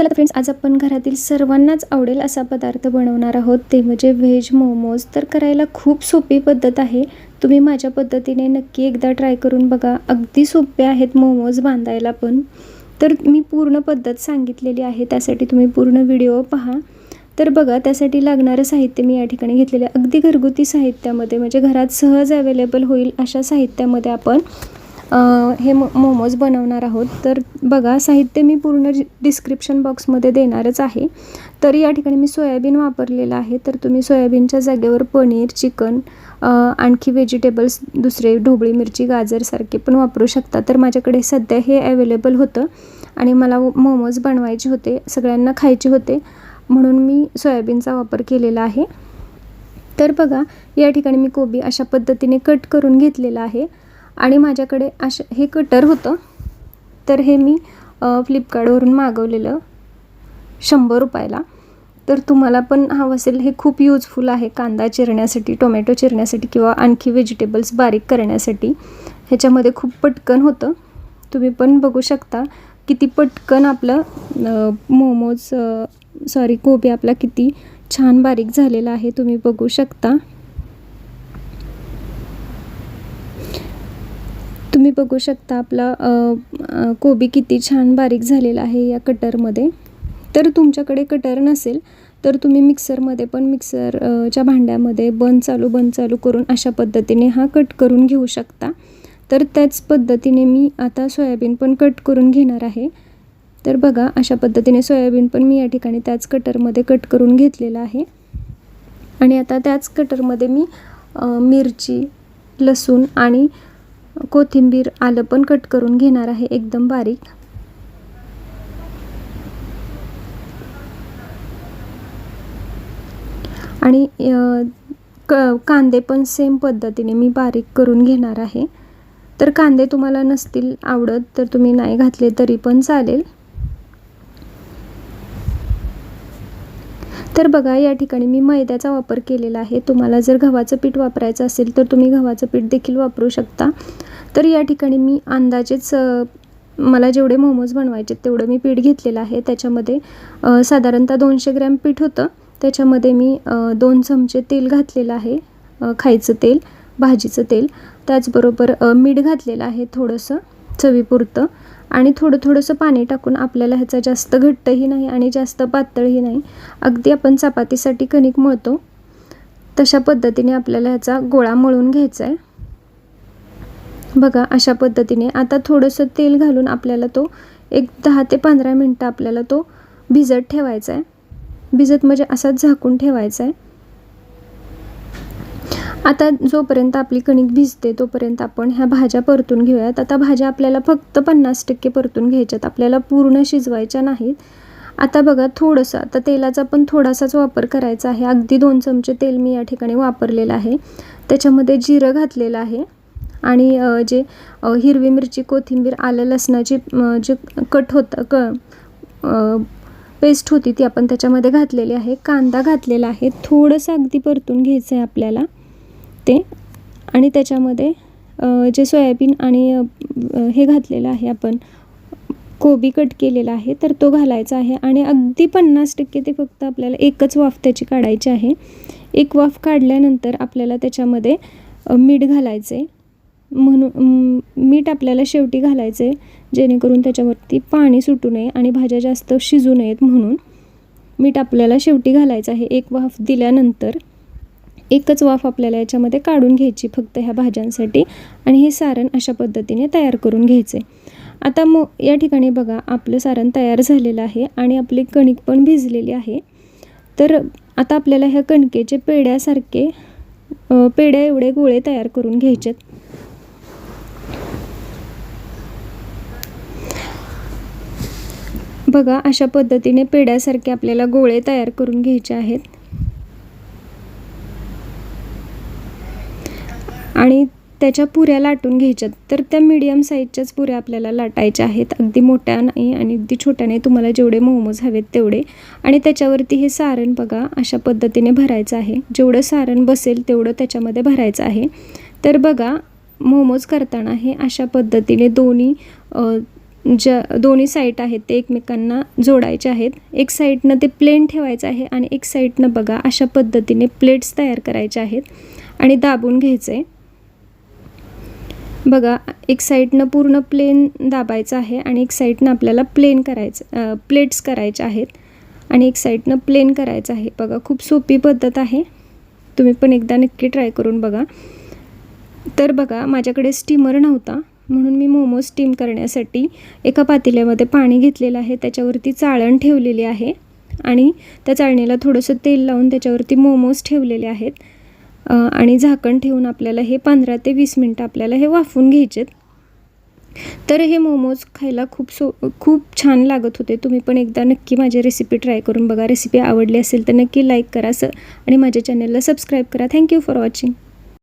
चला तर फ्रेंड्स आज आपण घरातील सर्वांनाच आवडेल असा पदार्थ बनवणार आहोत. ते म्हणजे व्हेज मोमोज तर करायला खूप सोपी पद्धत आहे. तुम्ही माझ्या पद्धतीने नक्की एकदा ट्राय करून बघा. अगदी सोपे आहेत मोमोज बांधायला पण. तर मी पूर्ण पद्धत सांगितलेली आहे. त्यासाठी तुम्ही पूर्ण व्हिडिओ पहा. तर बघा त्यासाठी लागणारं साहित्य मी या ठिकाणी घेतलेलं आहे. अगदी घरगुती साहित्यामध्ये म्हणजे घरात सहज अवेलेबल होईल अशा साहित्यामध्ये आपण हे मो मोमोज बनवणार आहोत. तर बघा साहित्य मी पूर्ण डिस्क्रिप्शन बॉक्समध्ये देणारच आहे. तर या ठिकाणी मी सोयाबीन वापरलेलं आहे. तर तुम्ही सोयाबीनच्या जागेवर पनीर चिकन आणखी व्हेजिटेबल्स दुसरे ढोबळी मिरची गाजरसारखे पण वापरू शकता. तर माझ्याकडे सध्या हे अवेलेबल होतं आणि मला मोमोज बनवायचे होते सगळ्यांना खायचे होते. म्हणून मी सोयाबीनचा वापर केलेला आहे. तर बघा या ठिकाणी मी कोबी अशा पद्धतीने कट करून घेतलेला आहे. आणि माझ्याकडे अशा हे कटर होतं. तर हे मी फ्लिपकार्टवरून मागवलेलं शंभर रुपयाला. तर तुम्हाला पण हवं असेल हे खूप यूजफुल आहे कांदा चिरण्यासाठी टोमॅटो चिरण्यासाठी किंवा आणखी व्हेजिटेबल्स बारीक करण्यासाठी. ह्याच्यामध्ये खूप पटकन होतं. तुम्ही पण बघू शकता किती पटकन आपलं मोमोज सॉरी कोबी आपला किती छान बारीक झालेला आहे तुम्ही बघू शकता. तुम्ही बघू शकता आपला कोबी किती छान बारीक झालेला आहे या कटरमध्ये. तर तुमच्याकडे कटर नसेल तर तुम्ही मिक्सरमध्ये पण मिक्सरच्या भांड्यामध्ये बंद चालू बंद चालू करून अशा पद्धतीने हा कट करून घेऊ शकता. तर त्याच पद्धतीने मी आता सोयाबीन पण कट करून घेणार आहे. तर बघा अशा पद्धतीने सोयाबीन पण मी या ठिकाणी त्याच कटरमध्ये कट करून घेतलेलं आहे. आणि आता त्याच कटरमध्ये मी मिरची लसूण आणि कोथिंबीर आलं पण कट करून घेणार आहे एकदम बारीक. आणि क कांदे पण सेम पद्धतीने मी बारीक करून घेणार आहे. तर कांदे तुम्हाला नसतील आवडत तर तुम्ही नाही घातले तरी पण चालेल. तर बघा या ठिकाणी मी मैद्याचा वापर केलेला आहे. तुम्हाला जर गव्हाचं पीठ वापरायचं असेल तर तुम्ही गव्हाचं पीठ देखील वापरू शकता. तर या ठिकाणी मी अंदाजेच मला जेवढे मोमोज बनवायचे तेवढं मी पीठ घेतलेलं आहे. त्याच्यामध्ये साधारणतः दोनशे ग्रॅम पीठ होतं. त्याच्यामध्ये मी दोन चमचे तेल घातलेलं आहे खायचं तेल भाजीचं तेल. त्याचबरोबर मीठ घातलेलं आहे थोडंसं चवीपुरतं. आणि थोडं थोडंसं पाणी टाकून आपल्याला ह्याचा जास्त घट्टही नाही आणि जास्त पातळही नाही. अगदी आपण चपातीसाठी कणिक मळतो. तशा पद्धतीने आपल्याला ह्याचा गोळा मळून घ्यायचा आहे. बघा अशा पद्धतीने आता थोडंसं तेल घालून आपल्याला तो एक दहा ते पंधरा मिनटं आपल्याला तो भिजत ठेवायचा आहे. भिजत म्हणजे असाच झाकून ठेवायचा आहे. आता जोपर्यंत आपली कणिक भिजते तोपर्यंत आपण ह्या भाज्या परतून घेऊयात. आता भाज्या आपल्याला फक्त पन्नास टक्के परतून घ्यायच्यात. आपल्याला पूर्ण शिजवायच्या नाहीत. आता बघा थोडंसं आता तेलाचा पण थोडासाच वापर करायचा आहे. अगदी दोन चमचे तेल मी या ठिकाणी वापरलेलं आहे. त्याच्यामध्ये जिरं घातलेलं आहे. आणि जे हिरवी मिरची कोथिंबीर आलं लसणाची जे कट होतं क पेस्ट होती ती आपण त्याच्यामध्ये घातलेली आहे. कांदा घातलेला आहे. थोडंसं अगदी परतून घ्यायचं आहे आपल्याला ते. आणि त्याच्यामध्ये जे सोयाबीन आणि हे घातलेलं आहे आपण कोबी कट केलेला आहे तर तो घालायचा आहे. आणि अगदी पन्नास टक्के ते फक्त आपल्याला एकच वाफ त्याची काढायची आहे. एक वाफ काढल्यानंतर आपल्याला त्याच्यामध्ये मीठ घालायचं आहे म्हणून मीठ आपल्याला शेवटी घालायचं आहे जेणेकरून त्याच्यावरती पाणी सुटू नये आणि भाज्या जास्त शिजू नयेत म्हणून मीठ आपल्याला शेवटी घालायचं आहे. एक वाफ दिल्यानंतर एकच वाफ आपल्याला याच्यामध्ये काढून घ्यायची फक्त ह्या भाज्यांसाठी आणि हे सारण अशा पद्धतीने तयार करून घ्यायचे आता मो या ठिकाणी बघा आपलं सारण तयार झालेलं आहे आणि आपली कणिक पण भिजलेली आहे. तर आता आपल्याला ह्या कणकेचे पेड्यासारखे पेड्या एवढे गोळे तयार करून घ्यायचेत. बघा अशा पद्धतीने पेड्यासारखे आपल्याला गोळे तयार करून घ्यायचे आहेत. आणि त्याच्या पुऱ्या लाटून घ्यायच्यात. तर त्या मीडियम साईजच्याच पुऱ्या आपल्याला लाटायच्या आहेत. अगदी मोठ्या नाही आणि अगदी छोट्या नाही तुम्हाला जेवढे मोमोज हवेत तेवढे. आणि त्याच्यावरती हे सारण बघा अशा पद्धतीने भरायचं आहे. जेवढं सारण बसेल तेवढं त्याच्यामध्ये भरायचं आहे. तर बघा मोमोज करताना हे अशा पद्धतीने दोन्ही ज्या दोन्ही साईट आहेत ते एकमेकांना जोडायचे आहेत. एक साईडनं ते प्लेन ठेवायचं आहे आणि एक साईडनं बघा अशा पद्धतीने प्लेट्स तयार करायच्या आहेत आणि दाबून घ्यायचं. आहे बघा एक साईडनं पूर्ण प्लेन दाबायचं आहे आणि एक साईडनं आपल्याला प्लेन करायचं प्लेट्स करायच्या आहेत. आणि एक साईडनं प्लेन करायचं आहे. बघा खूप सोपी पद्धत आहे. तुम्ही पण एकदा नक्की ट्राय करून बघा. तर बघा माझ्याकडे स्टीमर नव्हता. म्हणून मी मोमोज स्टीम करण्यासाठी एका पातेल्यामध्ये पाणी घेतलेलं आहे. त्याच्यावरती चाळण ठेवलेली आहे आणि त्या चाळणीला थोडंसं तेल लावून त्याच्यावरती मोमोज ठेवलेले आहेत. आणि झाकण ठेवून आपल्याला हे पंधरा ते वीस मिनटं आपल्याला हे वाफून घ्यायचेत. तर हे मोमोज खायला खूप सो खूप छान लागत होते. तुम्ही पण एकदा नक्की माझी रेसिपी ट्राय करून बघा. रेसिपी आवडली असेल तर नक्की लाईक करा स आणि माझ्या चॅनलला सबस्क्राईब करा. Thank you for watching